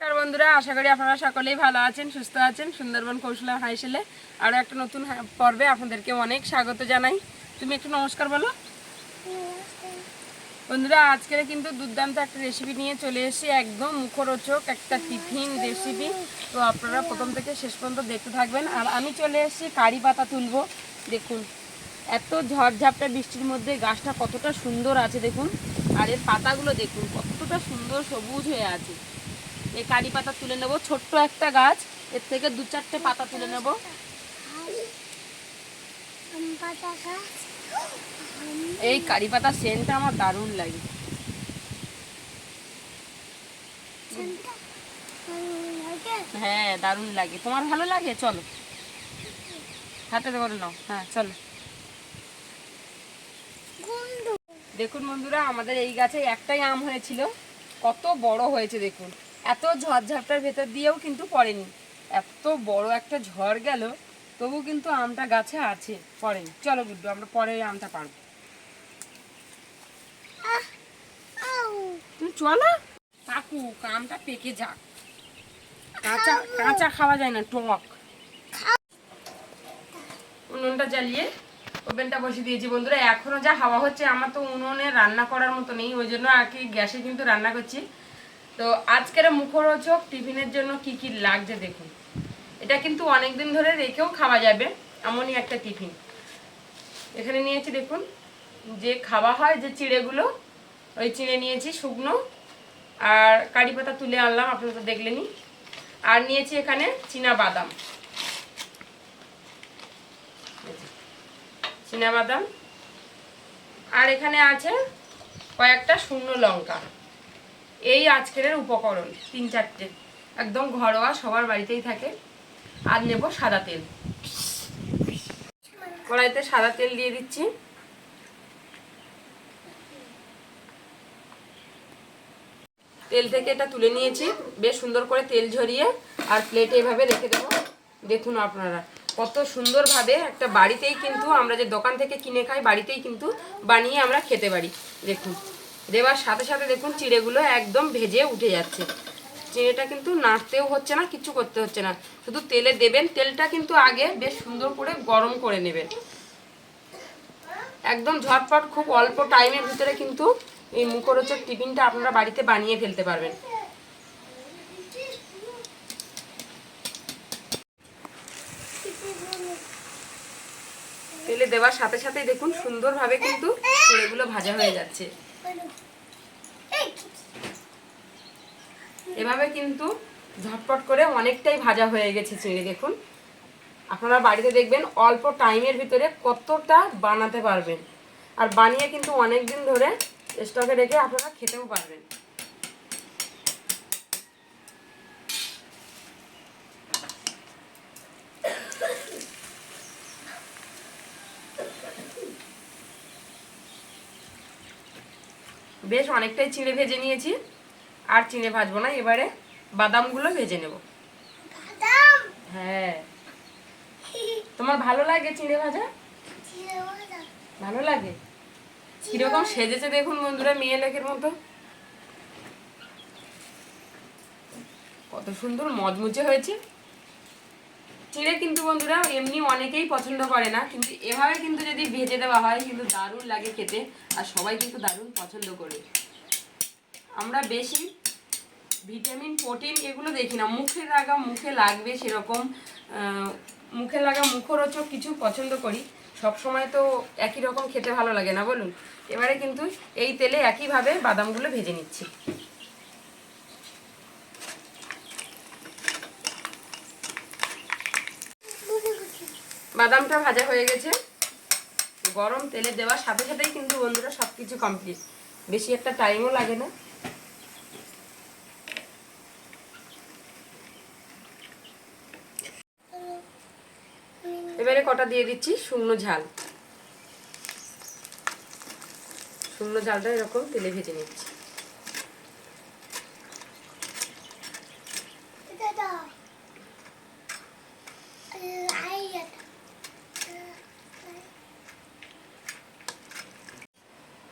নমস্কার বন্ধুরা আশা করি আপনারা সকলেই ভালো আছেন সুস্থ আছেন। সুন্দরবন কৌশলা হাইসেলে আরও একটা নতুন পর্বে আপনাদেরকে অনেক স্বাগত জানাই। তুমি একটু নমস্কার বলো। বন্ধুরা আজকের কিন্তু দুর্দান্ত একটা রেসিপি নিয়ে চলে এসেছি একদম মুখরোচক একটা টিফিন রেসিপি তো আপনারা প্রথম থেকে শেষ পর্যন্ত দেখতে থাকবেন। আর আমি চলে এসেছি কারি পাতা তুলবো। দেখুন এত ঝড়ঝাপটা বৃষ্টির মধ্যে গাছটা কতটা সুন্দর আছে দেখুন। আর এর পাতাগুলো দেখুন কতটা সুন্দর সবুজ হয়ে আছে। এই কারি পাতা তুলে নেব। ছোট্ট একটা গাছ, এর থেকে দু চারটে পাতা তুলে নেব। এই কারি পাতা সেন্টটা আমার দারুণ লাগে। হ্যাঁ দারুণ লাগে। তোমার ভালো লাগে? চলো। হাতে করে নাও। হ্যাঁ চলো। দেখুন বন্ধুরা, আমাদের এই গাছে একটাই আম হয়েছিল। কত বড় হয়েছে দেখুন। এত ঝড়ঝাপটার ভেতর দিয়েও কিন্তু পড়েনি। এত বড় একটা ঝড় গেল তবু কিন্তু আমটা গাছে আছে পড়েনি। চলো গুড্ডু আমরা পরে আমটা পারব। তুমি চলো। কাকু আমটা পেকে যাক। কাঁচা কাঁচা খাওয়া যায় না টক। উনুনটা জ্বালিয়ে ওভেনটা বসিয়ে দিয়েছি। বন্ধুরা এখনও যা হাওয়া হচ্ছে আমার তো উনুনে রান্না করার মতো নেই ওই জন্য আর কি গ্যাসে কিন্তু রান্না করছি। তো আজকের মুখরোচক টিফিনের জন্য কি কি লাগছে দেখুন। এটা কিন্তু অনেক দিন ধরে রেখেও খাওয়া যাবে, এমনই একটা টিফিন। এখানে নিয়েছি দেখুন, যে খাওয়া হয় যে চিড়েগুলো, ওই চিড়ে নিয়েছি শুকনো, আর কারি পাতা তুলে আনলাম, আপনারা তো দেখলেনই আর নিয়েছি এখানে চীনা বাদাম। চীনা বাদাম। আর এখানে আছে কয়েকটা শুকনো লঙ্কা। এই আজকের উপকরণ, তিন চারটে। একদম ঘরোয়া, সবার বাড়িতেই থাকে। আর নেব সাদা তেল। কড়াইতে সাদা তেল দিয়ে দিচ্ছি। তেল থেকে এটা তুলে নিয়েছি। বেশ সুন্দর করে তেল ঝরিয়ে আর প্লেটে এভাবে রেখে দেবো। দেখুন আপনারা, কত সুন্দরভাবে একটা বাড়িতেই কিন্তু আমরা যে দোকান থেকে কিনে খাই, বাড়িতেই কিন্তু বানিয়ে আমরা খেতে পারি। দেখুন। দেওয়ার সাথে সাথে দেখুন চিড়েগুলো একদম ভেজে উঠে যাচ্ছে। চিড়েটা কিন্তু নাড়তেও হচ্ছে না, কিছু করতে হচ্ছে না। শুধু তেলে দেবেন, তেলটা কিন্তু আগে বেশ সুন্দর করে গরম করে নেবেন। একদম ঝটপট, খুব অল্প টাইমের ভিতরে কিন্তু এই মুখরোচক টিফিনটা আপনারা বাড়িতে বানিয়ে ফেলতে পারবেন। তেলে দেওয়ার সাথে সাথেই দেখুন সুন্দরভাবে কিন্তু চিড়েগুলো ভাজা হয়ে যাচ্ছে। এভাবে কিন্তু ঝটপট করে অনেকটাই ভাজা হয়ে গেছে চিড়ে, দেখুন। আপনারা বাড়িতে দেখবেন অল্প টাইমের ভিতরে কতটা বানাতে পারবেন। আর বানিয়ে কিন্তু অনেক দিন ধরে স্টকে রেখে আপনারা খেতেও পারবেন। বেশ অনেকটাই চিড়ে ভেজে নিয়েছি। আর চিনে ভাজবো না এবারে বাদামগুলো ভেজে নেব। হ্যাঁ। তোমার ভালো লাগে চিড়ে ভাজা? ভালো লাগে? কীরকম সেজেছে দেখুন বন্ধুরা মেয়ে লেখের মতো। কত সুন্দর মজমুচে হয়েছে। চিড়ে কিন্তু বন্ধুরা এমনি অনেকেই পছন্দ করে না কিন্তু এভাবে কিন্তু যদি ভেজে দেওয়া হয় কিন্তু দারুণ লাগে খেতে আর সবাই কিন্তু দারুণ পছন্দ করে। আমরা বেশি ভিটামিন, প্রোটিন এগুলো দেখি না। মুখে লাগা, মুখে লাগবে সেরকম মুখে লাগা মুখরোচক কিছু পছন্দ করি। সব সময় তো একই রকম খেতে ভালো লাগে না, বলুন? এবারে কিন্তু এই তেলে একইভাবে বাদামগুলো ভেজে নিচ্ছি। বাদামটা ভাজা হয়ে গেছে। গরম তেলে দেওয়ার সাথে সাথেই কিন্তু বন্ধুরা সব কিছু কমপ্লিট বেশি একটা টাইমও লাগে না। এবারে কটা দিয়ে দিচ্ছি? শুকনো ঝাল। শুকনো ঝালটা এরকম তেলে ভেজে নিচ্ছি।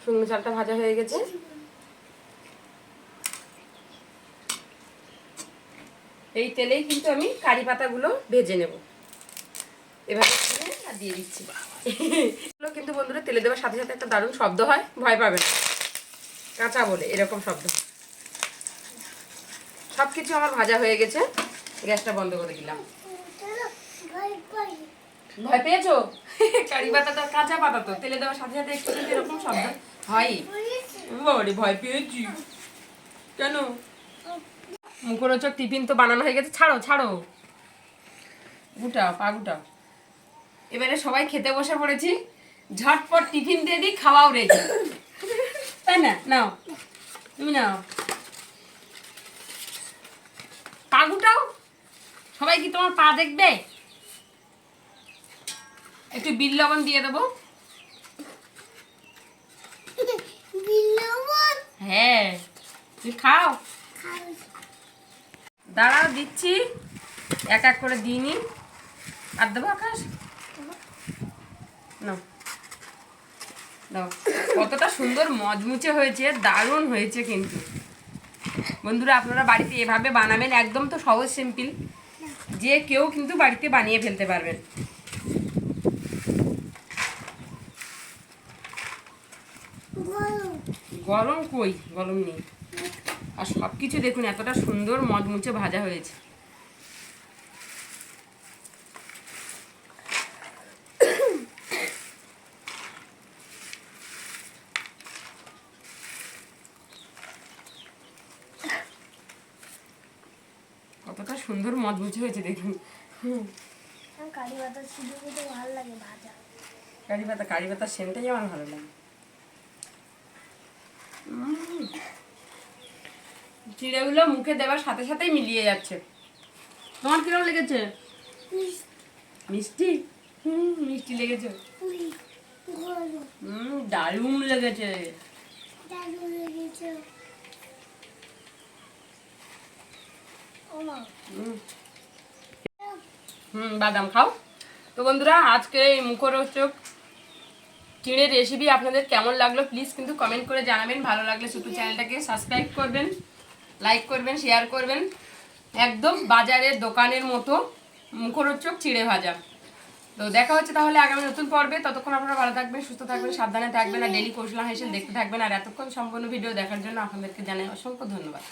শুকনো ঝালটা ভাজা হয়ে গেছে। এই তেলেই কিন্তু আমি কারি পাতাগুলো ভেজে নেব। এভাবে আর দিয়ে দিচ্ছি। এগুলো কিন্তু বন্ধুরা তেলে দেওয়ার সাথে সাথে একটা দারুণ শব্দ হয়, ভয় পাবে না। কাঁচা বলে, এরকম শব্দ। সব কিছু আমার ভাজা হয়ে গেছে, গ্যাসটা বন্ধ করে দিলাম। ভয় পেয়েছ? কারি পাতা তো, কাঁচা পাতা তো, তেলে দেওয়ার সাথে সাথে একটু এরকম শব্দ হয়। বাবারে, ভয় পেয়েছি। কেন? মুখরোচক টিফিন তো বানানো হয়ে গেছে। ছাড়ো ছাড়ো। গুটা পা গুটা এবারে সবাই খেতে বসে পড়েছি। ঝটপট টিফিন দিয়ে দিই খাওয়াও রেডি তাই না? নাও। তুমি নাও। পাগুটাও? সবাই কি তোমার পা দেখবে? একটু বিল লবণ দিয়ে দেবো। হ্যাঁ। তুই খাও। দাঁড়াও দিচ্ছি। এক এক করে দিই দিইনি আর দেবো আকাশ? কতটা সুন্দর মজমুচে হয়েছে, দারুণ হয়েছে কিন্তু। বন্ধুরা, আপনারা বাড়িতে এভাবে বানাবেন একদম তো সহজ সিম্পল। যে কেউ কিন্তু বাড়িতে বানিয়ে ফেলতে পারবেন। গরম কই? গরম নেই। আর সব কিছু দেখুন, এতটা সুন্দর মজমুচে ভাজা হয়েছে কতটা সুন্দর মজমুচে হয়েছে দেখুন। কারি পাতা শুধু খেতে ভালো লাগে ভাজা। কারি পাতা কারি পাতার সেন্টটাই আমার ভালো লাগে। চিড়েগুলো মুখে দেওয়ার সাথে সাথেই মিলিয়ে যাচ্ছে। তোমার কীরকম লেগেছে? মিষ্টি। হুম মিষ্টি লেগেছে। হুম দারুণ লেগেছে। হুম হুম, বাদাম খাও। তো বন্ধুরা, আজকে এই মুখরোচক চিড়ের রেসিপি আপনাদের কেমন লাগল প্লিজ কিন্তু কমেন্ট করে জানাবেন। ভালো লাগলে ছোটো চ্যানেলটাকে সাবস্ক্রাইব করবেন লাইক করবেন শেয়ার করবেন। একদম বাজারের দোকানের মতো মুখরোচক চিড়ে ভাজা। তো দেখা হচ্ছে তাহলে আগামী নতুন পর্বে। ততক্ষণ আপনারা ভালো থাকবেন, সুস্থ থাকবেন, সাবধানে থাকবেন, আর ডেলি কৌশলা হেসেল দেখতে থাকবেন। আর এতক্ষণ সম্পূর্ণ ভিডিও দেখার জন্য আপনাদেরকে জানাই অসংখ্য ধন্যবাদ।